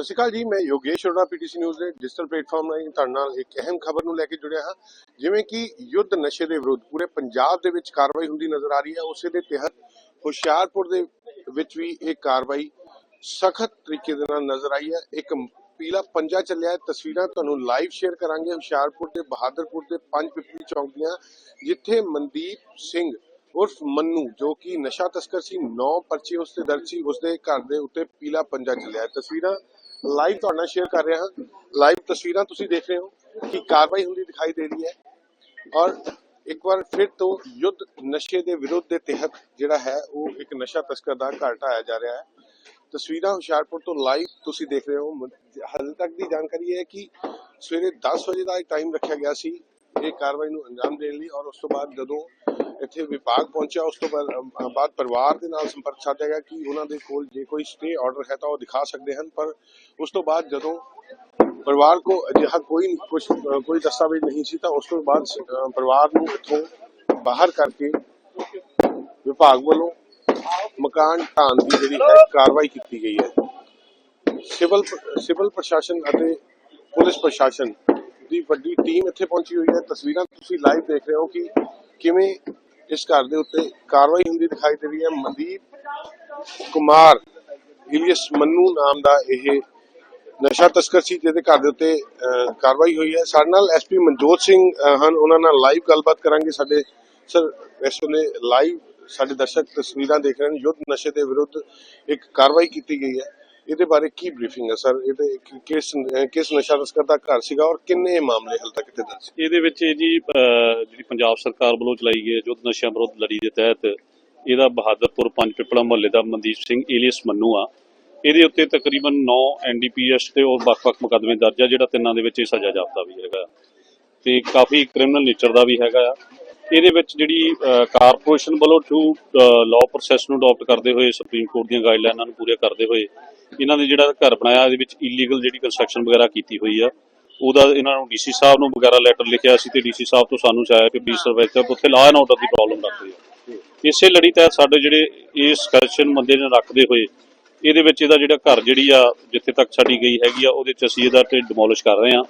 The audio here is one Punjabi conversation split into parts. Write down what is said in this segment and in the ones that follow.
ਸਤਿ ਸ਼੍ਰੀ ਅਕਾਲ ਜੀ, ਮੈਂ ਯੋਗੇਸ਼ ਅਰੋੜਾ, ਪੀਟੀਸੀ ਨਿਊਜ਼ ਦੇ ਡਿਜੀਟਲ ਪਲੇਟਫਾਰਮ ਰਾਹੀਂ ਤੁਹਾਡੇ ਨਾਲ ਇੱਕ ਅਹਿਮ ਖਬਰ ਨੂੰ ਲੈ ਕੇ ਜੁੜਿਆ ਹਾਂ। ਜਿਵੇਂ ਕਿ ਯੁੱਧ ਨਸ਼ੇ ਦੇ ਵਿਰੁੱਧ ਪੂਰੇ ਪੰਜਾਬ ਦੇ ਵਿੱਚ ਕਾਰਵਾਈ ਹੁੰਦੀ ਨਜ਼ਰ ਆ ਰਹੀ ਹੈ। ਉਸੇ ਦੇ ਤਹਿਤ ਹੁਸ਼ਿਆਰਪੁਰ ਦੇ ਵਿੱਚ ਵੀ ਇਹ ਕਾਰਵਾਈ ਸਖਤ ਤਰੀਕੇ ਦੇ ਨਾਲ ਨਜ਼ਰ ਆਈ ਹੈ। ਇੱਕ ਪੀਲਾ ਪੰਜਾ ਚੱਲਿਆ ਤਸਵੀਰਾਂ ਤੁਹਾਨੂੰ ਲਾਈਵ ਸ਼ੇਅਰ ਕਰਾਂਗੇ। ਹੁਸ਼ਿਆਰਪੁਰ ਦੇ, ਬਹਾਦਰਪੁਰ ਦੇ ਪੰਜ ਪਿਪਲੀ ਚੌਂਕ ਦੀਆਂ। ਜਿੱਥੇ ਮਨਦੀਪ ਸਿੰਘ ਉਰਫ ਮੰਨੂ, ਜੋ ਕਿ ਨਸ਼ਾ ਤਸਕਰ ਸੀ, ਨੌ ਪਰਚੇ ਉਸ ਤੇ ਦਰਜ ਸੀ। ਉਸ ਦੇ ਘਰ ਦੇ ਉੱਤੇ ਪੀਲਾ ਪੰਜਾ ਚੱਲਿਆ ਤਸਵੀਰਾਂ ਲਾਈਵ ਤੁਹਾਡੇ ਨਾਲ ਸ਼ੇਅਰ ਕਰ ਰਿਹਾ ਹਾਂ। ਲਾਈਵ ਤਸਵੀਰਾਂ ਤੁਸੀਂ ਦੇਖ ਰਹੇ ਹੋ ਕਿ ਕਾਰਵਾਈ ਹੁੰਦੀ ਦਿਖਾਈ ਦੇ ਰਹੀ ਹੈ। ਔਰ ਇੱਕ ਵਾਰ ਫਿਰ ਤੋਂ ਯੁੱਧ ਨਸ਼ੇ ਦੇ ਵਿਰੁੱਧ ਦੇ ਤਹਿਤ ਜਿਹੜਾ ਹੈ, ਉਹ ਇੱਕ ਨਸ਼ਾ ਤਸਕਰ ਦਾ ਘਰ ਢਾਇਆ ਜਾ ਰਿਹਾ ਹੈ। ਤਸਵੀਰਾਂ ਹੁਸ਼ਿਆਰਪੁਰ ਤੋਂ ਲਾਈਵ ਤੁਸੀਂ ਦੇਖ ਰਹੇ ਹੋ। ਹਾਲੇ ਤੱਕ ਦੀ ਜਾਣਕਾਰੀ ਹੈ ਕਿ ਸਵੇਰੇ 10 ਵਜੇ ਦਾ ਇੱਕ ਟਾਈਮ ਰੱਖਿਆ ਗਿਆ ਸੀ। ਇਹ ਕਾਰਵਾਈ ਨੂੰ ਅੰਜਾਮ ਦੇਣ ਲਈ ਔਰ ਉਸ ਤੋਂ ਬਾਅਦ ਜਦੋਂ ਇੱਥੇ ਵਿਭਾਗ ਪਹੁੰਚਿਆ, ਉਸ ਤੋਂ ਬਾਅਦ ਪਰਿਵਾਰ ਦੇ ਨਾਲ ਸੰਪਰਕ ਸਾਧਿਆ ਗਿਆ ਕਿ ਉਹਨਾਂ ਦੇ ਕੋਲ ਜੇ ਕੋਈ ਸਟੇ ਆਰਡਰ ਹੈ ਤਾਂ ਉਹ ਦਿਖਾ ਸਕਦੇ ਹਨ, ਪਰ ਉਸ ਤੋਂ ਬਾਅਦ ਜਦੋਂ ਪਰਿਵਾਰ ਕੋ ਅਜਿਹਾ ਕੋਈ ਕੁਛ ਕੋਈ ਦਸਤਾਵੇਜ਼ ਨਹੀਂ ਸੀ ਤਾਂ ਉਸ ਤੋਂ ਬਾਅਦ ਪਰਿਵਾਰ ਨੂੰ ਇੱਥੋਂ ਬਾਹਰ ਕਰਕੇ ਵਿਭਾਗ ਵੱਲੋਂ ਮਕਾਨ ਢਾਣ ਦੀ ਜਿਹੜੀ ਹੈ ਕਾਰਵਾਈ ਕੀਤੀ ਗਈ ਹੈ। ਸਿਵਲ ਸਿਵਲ ਪ੍ਰਸ਼ਾਸਨ ਅਤੇ ਪੁਲਿਸ ਪ੍ਰਸ਼ਾਸਨ ਦੀ ਵੱਡੀ ਟੀਮ ਇੱਥੇ ਪਹੁੰਚੀ ਹੋਈ ਹੈ। ਤਸਵੀਰਾਂ ਤੁਸੀਂ ਲਾਈਵ ਦੇਖ ਰਹੇ ਹੋ ਕਿ ਕਿਵੇਂ ਇਸ ਘਰ ਦੇ ਉੱਤੇ ਕਾਰਵਾਈ ਹੁੰਦੀ ਦਿਖਾਈ ਦੇ ਰਹੀ ਹੈ। ਮਨਦੀਪ ਕੁਮਾਰ ਇਲੀਅਸ ਮੰਨੂ ਨਾਮ ਦਾ ਇਹ ਨਸ਼ਾ ਤਸਕਰ ਸੀ, ਜਿਹਦੇ ਘਰ ਦੇ ਉੱਤੇ ਕਾਰਵਾਈ ਹੋਈ ਹੈ। ਸਾਡੇ ਨਾਲ ਐਸਪੀ ਮਨਜੋਤ ਸਿੰਘ ਹਨ। ਉਹਨਾਂ ਨਾਲ ਲਾਈਵ ਗੱਲਬਾਤ ਕਰਾਂਗੇ। ਸਾਡੇ, ਸਰ, ਇਸ ਵੇਲੇ ਲਾਈਵ ਸਾਡੇ ਦਰਸ਼ਕ ਤਸਵੀਰਾਂ ਦੇਖ ਰਹੇ ਹਨ। ਯੁੱਧ ਨਸ਼ੇ ਦੇ ਵਿਰੁੱਧ ਇੱਕ ਕਾਰਵਾਈ ਕੀਤੀ ਗਈ ਹੈ। ਇਹਦੇ ਬਾਰੇ ਕੀ ਬਰੀਫਿੰਗ ਹੈ ਸਰ? ਇਹਦੇ ਕਿਸ ਕਿਸ ਨਸ਼ਾ ਤਸਕਰ ਦਾ ਘਰ ਸੀਗਾ ਔਰ ਕਿੰਨੇ ਮਾਮਲੇ ਹਾਲ ਤੱਕ ਇੱਥੇ ਦਰਜ? ਇਹਦੇ ਵਿੱਚ ਇਹ ਜੀ ਜਿਹੜੀ ਪੰਜਾਬ ਸਰਕਾਰ ਵੱਲੋਂ ਚਲਾਈ ਗਈ ਹੈ ਨਸ਼ਿਆਂ ਵਿਰੁੱਧ ਲੜੀ ਦੇ ਤਹਿਤ, ਇਹਦਾ ਬਹਾਦਰਪੁਰ ਪੰਜ ਪਿਪਲਾ ਮੁਹੱਲੇ ਦਾ ਮਨਦੀਪ ਸਿੰਘ ਏਲੀਅਸ ਮੰਨੂ ਆ। ਇਹਦੇ ਉੱਤੇ ਤਕਰੀਬਨ 9 ਐਨਡੀਪੀਐਸ ਤੇ ਹੋਰ ਵੱਖ-ਵੱਖ ਮੁਕੱਦਮੇ ਦਰਜ ਆ, ਜਿਹੜਾ ਤਿੰਨਾਂ ਦੇ ਵਿੱਚ ਇਹ ਸਜ਼ਾ ਜਾਪਦਾ ਵੀ ਹੈਗਾ। ਤੇ ਕਾਫੀ ਕ੍ਰਿਮੀਨਲ ਨੇਚਰ ਦਾ ਵੀ ਹੈਗਾ ਆ। ਇਹਦੇ ਵਿੱਚ ਜਿਹੜੀ ਕਾਰਪੋਰੇਸ਼ਨ ਵੱਲੋਂ ਟੂ ਲਾਅ ਪ੍ਰੋਸੈਸ ਨੂੰ ਅਡਾਪਟ ਕਰਦੇ ਹੋਏ ਸੁਪਰੀਮ ਕੋਰਟ ਦੀਆਂ ਗਾਈਡਲਾਈਨਾਂ ਨੂੰ ਪੂਰੇ ਕਰਦੇ ਹੋਏ ਇਹਨਾਂ ਨੇ ਜਿਹੜਾ ਘਰ ਬਣਾਇਆ, ਇਹਦੇ ਵਿੱਚ ਇਲੀਗਲ ਜਿਹੜੀ ਕੰਸਟਰਕਸ਼ਨ ਵਗੈਰਾ ਕੀਤੀ ਹੋਈ ਆ, ਉਹਦਾ ਇਹਨਾਂ ਨੂੰ ਡੀਸੀ ਸਾਹਿਬ ਨੂੰ ਵਗੈਰਾ ਲੈਟਰ ਲਿਖਿਆ ਸੀ ਤੇ ਡੀਸੀ ਸਾਹਿਬ ਤੋਂ ਸਾਨੂੰ ਚਾਇਆ ਕਿ ਬੀਸ ਸਰਵੇਚਰ ਉੱਥੇ ਲਾਅ ਐਂਡ ਆਰਡਰ ਦੀ ਪ੍ਰੋਬਲਮ ਰੱਖਦੇ ਆ। ਇਸੇ ਲੜੀ ਤਹਿਤ ਸਾਡੇ ਜਿਹੜੇ ਇਸ ਕੰਸਟਰਕਸ਼ਨ ਬੰਦੇ ਨੇ ਰੱਖਦੇ ਹੋਏ, ਇਹਦੇ ਵਿੱਚ ਇਹਦਾ ਜਿਹੜਾ ਘਰ ਜਿਹੜੀ ਆ, ਜਿੱਥੇ ਤੱਕ ਸਾਡੀ ਗਈ ਹੈਗੀ ਆ, ਉਹਦੇ ਚ ਅਸੀਂ ਇਹਦਾ ਤੇ ਡਿਮੋਲਿਸ਼ ਕਰ ਰਹੇ ਆ।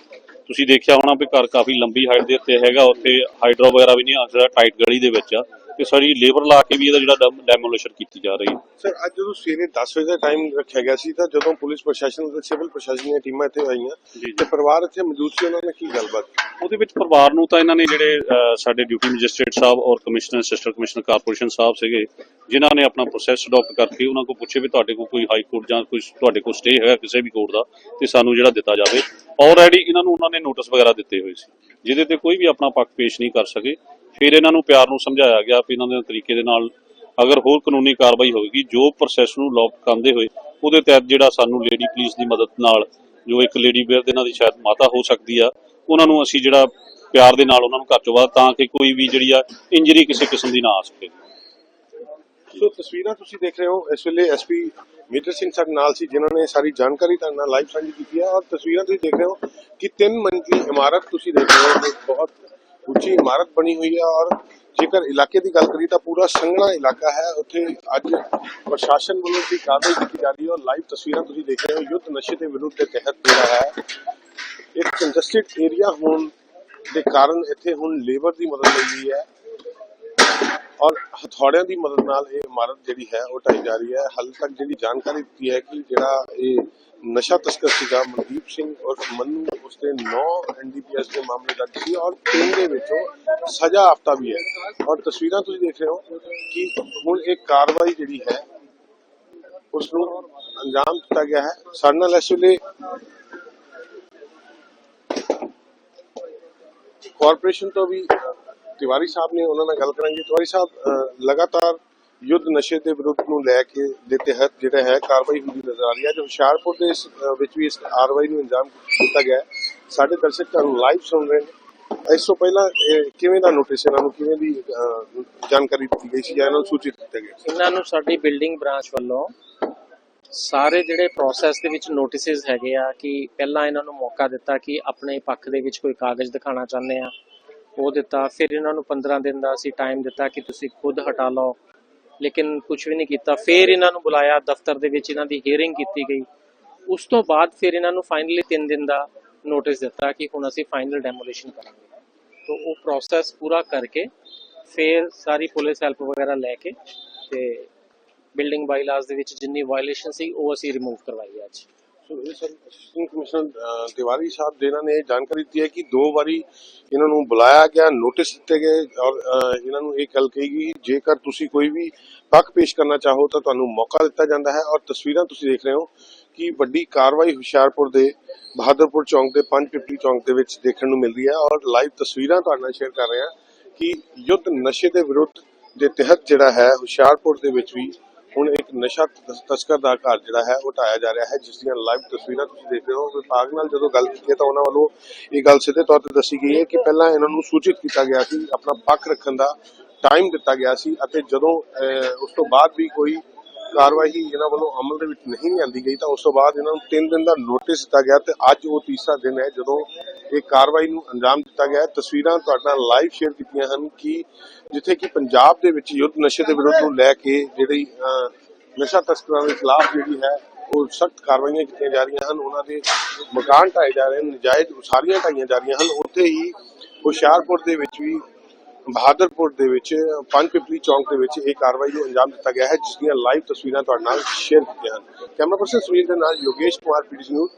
ਤੁਸੀਂ ਦੇਖਿਆ ਹੋਣਾ ਵੀ ਘਰ ਕਾਫੀ ਲੰਬੀ ਹਾਈਟ ਦੇ ਉੱਤੇ ਹੈਗਾ, ਉੱਥੇ ਹਾਈਡਰੋ ਵਗੈਰਾ ਵੀ ਨਹੀਂ ਆ, ਜਿਹੜਾ ਟਾਈਟ ਗਲੀ ਦੇ ਵਿੱਚ ਆ। ਤੇ ਸਾਡੀ ਲੇਬਰ ਲਾ ਕੇ ਵੀ ਇਹਦਾ ਜਿਹੜਾ ਡੈਮੋਲਿਸ਼ਨ ਕੀਤੀ ਜਾ ਰਹੀ ਹੈ। ਸਰ ਅੱਜ ਜਦੋਂ ਸਵੇਰੇ 10 ਵਜੇ ਦਾ ਟਾਈਮ ਰੱਖਿਆ ਗਿਆ ਸੀ ਤਾਂ ਜਦੋਂ ਪੁਲਿਸ ਪ੍ਰਸ਼ਾਸਨ ਅਤੇ ਸਿਵਲ ਪ੍ਰਸ਼ਾਸਨ ਦੀਆਂ ਟੀਮਾਂ ਇੱਥੇ ਆਈਆਂ ਤੇ ਪਰਿਵਾਰ ਇੱਥੇ ਮੌਜੂਦ ਸੀ ਉਹਨਾਂ ਨੇ ਕੀ ਗੱਲਬਾਤ? ਉਹਦੇ ਵਿੱਚ ਪਰਿਵਾਰ ਨੂੰ ਤਾਂ ਇਹਨਾਂ ਨੇ ਜਿਹੜੇ ਸਾਡੇ ਡਿਊਟੀ ਮੈਜਿਸਟ੍ਰੇਟ ਸਾਹਿਬ ਔਰ ਕਮਿਸ਼ਨਰ ਅਸਿਸਟੈਂਟ ਕਮਿਸ਼ਨਰ ਕਾਰਪੋਰੇਸ਼ਨ ਸਾਹਿਬ ਸੀਗੇ ਜਿਨ੍ਹਾਂ ਨੇ ਆਪਣਾ ਪ੍ਰੋਸੈਸ ਅਡਾਪਟ ਕਰਕੇ ਉਹਨਾਂ ਕੋਲ ਪੁੱਛੇ ਵੀ ਤੁਹਾਡੇ ਕੋਲ ਕੋਈ ਹਾਈ ਕੋਰਟ ਜਾਂ ਕੋਈ ਤੁਹਾਡੇ ਕੋਲ ਸਟੇ ਹੈਗਾ ਕਿਸੇ ਵੀ ਕੋਰਟ ਦਾ ਤੇ ਸਾਨੂੰ ਜਿਹੜਾ ਦਿੱਤਾ ਜਾਵੇ। ਆਲਰੇਡੀ ਇਹਨਾਂ ਨੂੰ ਉਹਨਾਂ ਨੇ ਨੋਟਿਸ ਵਗੈਰਾ ਦਿੱਤੇ ਹੋਏ ਸੀ ਜਿਹਦੇ ਤੇ ਕੋਈ ਵੀ ਆਪਣਾ ਪੱਖ ਪੇਸ਼ ਨਹੀਂ ਕਰ ਸਕੇ। ਫਿਰ ਇਹਨਾਂ ਨੂੰ ਪਿਆਰ ਨੂੰ ਸਮਝਾਇਆ ਗਿਆ ਵੀ ਇਹਨਾਂ ਦੇ ਤਰੀਕੇ ਦੇ ਨਾਲ ਅਗਰ ਹੋਰ ਕਾਨੂੰਨੀ ਕਾਰਵਾਈ ਹੋਵੇਗੀ, ਜੋ ਪ੍ਰੋਸੈਸ ਨੂੰ ਲੌਕ ਕਰਦੇ ਹੋਏ, ਉਹਦੇ ਤਹਿਤ ਜਿਹੜਾ ਸਾਨੂੰ ਲੇਡੀ ਪੁਲਿਸ ਦੀ ਮਦਦ ਨਾਲ ਜੋ ਇੱਕ ਲੇਡੀ ਬੇਅਰ ਦੇ ਨਾਲ ਦੀ ਸ਼ਾਇਦ ਮਾਤਾ ਹੋ ਸਕਦੀ ਆ, ਉਹਨਾਂ ਨੂੰ ਅਸੀਂ ਜਿਹੜਾ ਪਿਆਰ ਦੇ ਨਾਲ ਉਹਨਾਂ ਨੂੰ ਘਰ ਚੋਂ ਬਾਹਰ ਤਾਂ ਕਿ ਕੋਈ ਵੀ ਜਿਹੜੀ ਆ ਇੰਜਰੀ ਕਿਸੇ ਕਿਸਮ ਦੀ ਨਾ ਆ ਸਕੇ। ਸੋ ਤਸਵੀਰਾਂ ਤੁਸੀਂ ਦੇਖ ਰਹੇ ਹੋ, ਇਸ ਵੇਲੇ ਐਸਪੀ ਮੀਟਰ ਸਿੰਘ ਸਾਡੇ ਨਾਲ ਸੀ, ਜਿਨ੍ਹਾਂ ਨੇ ਸਾਰੀ ਜਾਣਕਾਰੀ ਤੁਹਾਡੇ ਨਾਲ ਲਾਈਵ ਸਾਂਝੀ ਕੀਤੀ ਹੈ ਔਰ ਤਸਵੀਰਾਂ ਤੁਸੀਂ ਦੇਖ ਰਹੇ ਹੋ ਕਿ ਤਿੰਨ ਮੰਜ਼ਲੀ ਇਮਾਰਤ ਤੁਸੀਂ ਦੇਖ ਰਹੇ ਹੋ ਬਹੁਤ ਉੱਚੀ ਇਮਾਰਤ ਬਣੀ ਹੋਈ ਹੈ ਔਰ ਜੇਕਰ ਇਲਾਕੇ ਦੀ ਗੱਲ ਕਰੀ ਤਾਂ ਪੂਰਾ ਸੰਘਣਾ ਇਲਾਕਾ ਹੈ। ਉੱਥੇ ਅੱਜ ਪ੍ਰਸ਼ਾਸਨ ਵੱਲੋਂ ਵੀ ਕਾਰਵਾਈ ਕੀਤੀ ਜਾ ਰਹੀ ਹੈ ਔਰ ਲਾਈਵ ਤਸਵੀਰਾਂ ਤੁਸੀਂ ਦੇਖ ਰਹੇ ਹੋ। ਯੁੱਧ ਨਸ਼ੇ ਦੇ ਵਿਰੁੱਧ ਦੇ ਤਹਿਤ ਜਿਹੜਾ ਹੈ। ਇੱਕ ਕੰਜਸਟਡ ਏਰੀਆ ਹੋਣ ਦੇ ਕਾਰਨ ਇੱਥੇ ਹੁਣ ਲੇਬਰ ਦੀ ਮਦਦ ਲਈ ਗਈ ਹੈ ਔਰ ਹਥੌੜਿਆਂ ਦੀ ਮਦਦ ਨਾਲ ਇਹ ਇਮਾਰਤ ਜਿਹੜੀ ਹੈ ਉਹ ਢਾਈ ਜਾ ਰਹੀ ਹੈ। ਹਾਲੇ ਤੱਕ ਜਿਹੜੀ ਜਾਣਕਾਰੀ ਦਿੱਤੀ ਹੈ ਕਿ ਜਿਹੜਾ ਇਹ ਨਸ਼ਾ ਤਸਕਰ ਸੀਗਾ ਮਨਦੀਪ ਸਿੰਘ ਔਰ ਮੰਨੂ ਉਸਦੇ 9 ਐਨਡੀਪੀਐਸ ਦੇ ਮਾਮਲੇ ਦਰਜ ਸੀ ਔਰ ਤਿੰਨ ਦੇ ਵਿੱਚੋਂ ਸਜ਼ਾ ਆਫਤਾ ਵੀ ਹੈ। ਔਰ ਤਸਵੀਰਾਂ ਤੁਸੀਂ ਦੇਖ ਰਹੇ ਹੋ ਕਿ ਹੁਣ ਇਹ ਕਾਰਵਾਈ ਜਿਹੜੀ ਹੈ ਉਸ ਨੂੰ ਅੰਜਾਮ ਦਿੱਤਾ ਗਿਆ ਹੈ। ਸਾਡੇ ਨਾਲ ਇਸ ਵੇਲੇ ਕਾਰਪੋਰੇਸ਼ਨ ਤੋਂ ਵੀ ਤਿਵਾਰੀ ਸਾਹਿਬ ਨੇ ਉਹਨਾਂ ਨਾਲ ਗੱਲ ਕਰਾਂਗੇ। ਤਿਵਾਰੀ ਸਾਹਿਬ ਲਗਾਤਾਰ ਯੁੱਧ ਨਸ਼ੇ ਦੇ ਵਿਰੁੱਧ ਨੂੰ ਲੈ ਕੇ ਦੇ ਤਹਿਤ ਜਿਹੜਾ ਹੈ ਕਾਰਵਾਈ ਹੁੰਦੀ ਨਜ਼ਰ ਆ ਰਹੀ ਹੈ। ਜੋ ਹੁਸ਼ਿਆਰਪੁਰ ਦੇ ਇਸ, ਵਿੱਚ ਵੀ ਇਸ ਕਾਰਵਾਈ ਨੂੰ ਅੰਜਾਮ ਦਿੱਤਾ ਗਿਆ ਹੈ। ਸਾਡੇ ਦਰਸ਼ਕ ਤੁਹਾਨੂੰ ਲਾਈਵ ਸੁਣ ਰਹੇ ਨੇ। ਇਸ ਤੋਂ ਪਹਿਲਾਂ ਕਿਵੇਂ ਦਾ ਨੋਟਿਸ ਇਹਨਾਂ ਨੂੰ, ਕਿਵੇਂ ਦੀ ਜਾਣਕਾਰੀ ਦਿੱਤੀ ਗਈ ਸੀ ਜਾਂ ਇਹਨਾਂ ਨੂੰ ਸੂਚਿਤ ਕੀਤਾ ਗਿਆ ਇਹਨਾਂ ਨੂੰ ਸਾਡੀ ਬਿਲਡਿੰਗ ਬ੍ਰਾਂਚ ਵੱਲੋਂ ਸਾਰੇ ਜਿਹੜੇ ਪ੍ਰੋਸੈਸ ਦੇ ਵਿੱਚ ਨੋਟਿਸਸ ਹੈਗੇ ਆ ਕਿ ਪਹਿਲਾਂ ਇਹਨਾਂ ਨੂੰ ਮੌਕਾ ਦਿੱਤਾ ਕਿ ਆਪਣੇ ਪੱਖ ਦੇ ਵਿੱਚ ਕੋਈ ਕਾਗਜ਼ ਦਿਖਾਉਣਾ ਚਾਹੁੰਦੇ ਆ। ਉਹ ਦਿੱਤਾ। ਫਿਰ ਇਹਨਾਂ ਨੂੰ 15 ਦਿਨ ਦਾ ਅਸੀਂ ਟਾਈਮ ਦਿੱਤਾ ਕਿ ਤੁਸੀਂ ਖੁਦ ਹਟਾ ਲਓ। ਲੇਕਿਨ ਕੁਝ ਵੀ ਨਹੀਂ ਕੀਤਾ। ਫਿਰ ਇਹਨਾਂ ਨੂੰ ਬੁਲਾਇਆ। ਦਫ਼ਤਰ ਦੇ ਵਿੱਚ ਇਹਨਾਂ ਦੀ ਹੀਅਰਿੰਗ ਕੀਤੀ ਗਈ। ਉਸ ਤੋਂ ਬਾਅਦ ਫਿਰ ਇਹਨਾਂ ਨੂੰ ਫਾਈਨਲੀ 3 ਦਿਨ ਦਾ ਨੋਟਿਸ ਦਿੱਤਾ ਕਿ ਹੁਣ ਅਸੀਂ ਫਾਈਨਲ ਡੈਮੋਲੀਸ਼ਨ ਕਰਾਂਗੇ। ਤੋਂ ਉਹ ਪ੍ਰੋਸੈਸ ਪੂਰਾ ਕਰਕੇ ਫਿਰ ਸਾਰੀ ਪੁਲਿਸ ਹੈਲਪ ਵਗੈਰਾ ਲੈ ਕੇ ਤੇ ਬਿਲਡਿੰਗ ਬਾਈਲਾਜ਼ ਦੇ ਵਿੱਚ ਜਿੰਨੀ ਵਾਇਲੇਸ਼ਨ ਸੀ, ਉਹ ਅਸੀਂ ਰਿਮੂਵ ਕਰਵਾਈ ਅੱਜ। ਕਮਿਸ਼ਨਰ ਤਿਵਾਰੀ ਸਾਹਿਬ ਦੇ ਇਹਨਾਂ ਨੇ ਇਹ ਜਾਣਕਾਰੀ ਦਿੱਤੀ ਹੈ ਕਿ ਦੋ ਵਾਰੀ ਇਹਨਾਂ ਨੂੰ ਬੁਲਾਇਆ ਗਿਆ ਨੋਟਿਸ ਦਿੱਤੇ ਗਏ ਔਰ ਇਹਨਾਂ ਨੂੰ ਇਹ ਗੱਲ ਕਹੀ ਗਈ, ਜੇਕਰ ਤੁਸੀਂ ਕੋਈ ਵੀ ਪੱਖ ਪੇਸ਼ ਕਰਨਾ ਚਾਹੋ ਤਾਂ ਤੁਹਾਨੂੰ ਮੌਕਾ ਦਿੱਤਾ ਜਾਂਦਾ ਹੈ ਔਰ ਤਸਵੀਰਾਂ ਤੁਸੀਂ ਦੇਖ ਰਹੇ ਹੋ। ਕਿ ਵੱਡੀ ਕਾਰਵਾਈ ਹੁਸ਼ਿਆਰਪੁਰ ਦੇ ਬਹਾਦਰਪੁਰ ਚੌਂਕ ਦੇ ਪੰਜ ਪਿਪਲੀ ਚੌਂਕ ਦੇ ਵਿੱਚ ਦੇਖਣ ਨੂੰ ਮਿਲ ਰਹੀ ਹੈ ਔਰ ਲਾਈਵ ਤਸਵੀਰਾਂ ਤੁਹਾਡੇ ਨਾਲ ਸ਼ੇਅਰ ਕਰ ਰਹੇ ਹਾਂ ਕਿ ਯੁੱਧ ਨਸ਼ੇ ਦੇ ਵਿਰੁੱਧ ਦੇ ਤਹਿਤ ਜਿਹੜਾ ਹੈ ਹੁਸ਼ਿਆਰਪੁਰ ਦੇ ਵਿੱਚ ਵੀ ਹੁਣ ਇੱਕ ਨਸ਼ਾ ਤਸਕਰ ਦਾ ਘਰ ਜਿਹੜਾ ਹੈ ਉਹ ਢਾਇਆ ਜਾ ਰਿਹਾ ਹੈ ਜਿਸ ਦੀਆਂ ਲਾਈਵ ਤਸਵੀਰਾਂ ਤੁਸੀਂ ਦੇਖ ਰਹੇ ਹੋ। ਵਿਭਾਗ ਨਾਲ ਜਦੋਂ ਗੱਲ ਕੀਤੀ ਤਾਂ ਉਹਨਾਂ ਵੱਲੋਂ ਇਹ ਗੱਲ ਸਿੱਧੇ ਤੌਰ ਤੇ ਦੱਸੀ ਗਈ ਹੈ ਕਿ ਪਹਿਲਾਂ ਇਹਨਾਂ ਨੂੰ ਸੂਚਿਤ ਕੀਤਾ ਗਿਆ ਸੀ ਆਪਣਾ ਪੱਖ ਰੱਖਣ ਦਾ ਟਾਈਮ ਦਿੱਤਾ ਗਿਆ ਸੀ ਅਤੇ ਜਦੋਂ ਅਹ, ਉਸ ਤੋਂ ਬਾਅਦ ਵੀ ਕੋਈ ਕਾਰਵਾਈ ਇਹਨਾਂ ਵੱਲੋਂ ਅਮਲ ਦੇ ਵਿੱਚ ਨਹੀਂ ਲਿਆਂਦੀ ਗਈ ਤਾਂ ਉਸ ਤੋਂ ਬਾਅਦ ਇਹਨਾਂ ਨੂੰ 3 ਦਿਨ ਦਾ ਨੋਟਿਸ ਦਿੱਤਾ ਗਿਆ ਤੇ ਅੱਜ ਉਹ ਤੀਸਰਾ ਦਿਨ ਹੈ ਜਦੋਂ ਇਹ ਕਾਰਵਾਈ ਨੂੰ ਅੰਜਾਮ ਦਿੱਤਾ ਗਿਆ ਤਸਵੀਰਾਂ ਤੁਹਾਡੇ ਲਾਈਵ ਸ਼ੇਅਰ ਕੀਤੀਆਂ ਹਨ ਕਿ ਜਿੱਥੇ ਕਿ ਪੰਜਾਬ ਦੇ ਵਿੱਚ ਯੁੱਧ ਨਸ਼ੇ ਦੇ ਵਿਰੁੱਧ ਨੂੰ ਲੈ ਕੇ ਜਿਹੜੀ ਨਸ਼ਾ ਤਸਕਰਾਂ ਦੇ ਖਿਲਾਫ ਜਿਹੜੀ ਹੈ, ਉਹ ਸਖਤ ਕਾਰਵਾਈਆਂ ਕੀਤੀਆਂ ਜਾ ਰਹੀਆਂ ਹਨ। ਉਹਨਾਂ ਦੇ ਮਕਾਨ ਢਾਏ ਜਾ ਰਹੇ ਹਨ, ਨਜਾਇਜ਼ ਉਸਾਰੀਆਂ ਢਾਈਆਂ ਜਾ ਰਹੀਆਂ ਹਨ। ਉੱਥੇ ਹੀ ਹੁਸ਼ਿਆਰਪੁਰ ਦੇ ਵਿੱਚ ਵੀ ਬਹਾਦਰਪੁਰ ਦੇ ਵਿੱਚ, ਪੰਜ ਪਿਪਲੀ ਚੌਂਕ ਦੇ ਵਿੱਚ ਇਹ ਕਾਰਵਾਈ ਨੂੰ ਅੰਜਾਮ ਦਿੱਤਾ ਗਿਆ ਹੈ, ਜਿਸ ਦੀਆਂ ਲਾਈਵ ਤਸਵੀਰਾਂ ਤੁਹਾਡੇ ਨਾਲ ਸ਼ੇਅਰ ਕੀਤੀਆਂ ਹਨ। ਕੈਮਰਾ ਪਰਸਨ ਸੁਨੀਲ ਦੇ ਨਾਲ ਯੋਗੇਸ਼ ਕੁਮਾਰ ਪੀਡੀਸੀ ਨਿਊਜ਼